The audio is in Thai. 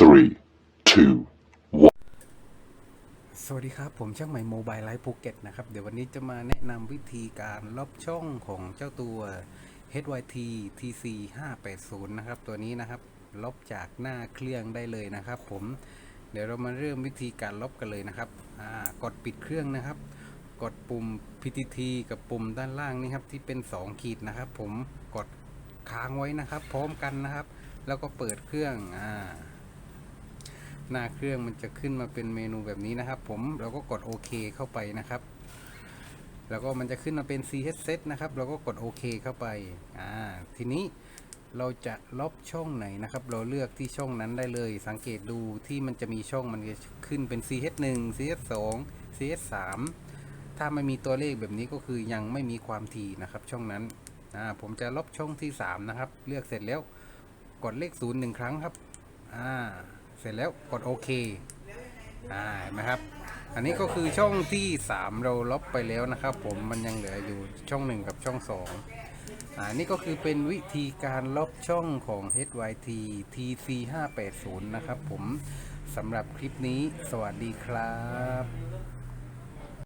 three, two, สวัสดีครับ ผมช่างใหม่โมบายไลฟ์ภูเก็ตนะครับ เดี๋ยววันนี้จะมาแนะนำวิธีการลบช่องของเจ้าตัว HYT TC 580นะครับ ตัวนี้นะครับ ลบจากหน้าเครื่องได้เลยนะครับ ผม เดี๋ยวเรามาเริ่มวิธีการลบกันเลยนะครับ กดปิดเครื่องนะครับ กดปุ่ม PTT กับปุ่มด้านล่างนี่ครับที่เป็น 2 ขีดนะครับ ผม กดค้างไว้นะครับ พร้อมกันนะครับ แล้วก็เปิดเครื่อง อ่า หน้าเครื่องมันจะขึ้นมาเป็นเมนูแบบนี้นะครับ ผมเราก็กดโอเคเข้าไปนะครับ แล้วก็มันจะขึ้นมาเป็น CH set นะครับ เราก็กดโอเคเข้าไปอ่าทีนี้เราจะลบช่องไหนนะครับ เราเลือกที่ช่องนั้นได้เลย สังเกตดูที่มันจะมีช่องมันจะขึ้นเป็น CH 1 CH 2 CH 3ถ้าไม่มีตัวเลขแบบนี้ก็คือยังไม่มีความถี่นะครับ ช่องนั้นอ่าผมจะลบช่องที่ 3 นะครับ เลือกเสร็จแล้วกดเลข0หนึ่งครั้งครับอ่า ร็จแล้วกดโอเคอ่าเห็นไหมครับ อันนี้ก็คือช่องที่ 3 เราลบไปแล้วนะครับ ผมมันยังเหลืออยู่ช่อง 1 กับช่อง 2อ่านี่ก็คือเป็นวิธีการลบช่องของ HYT TC 580 นะครับผมสำหรับคลิปนี้ สวัสดีครับ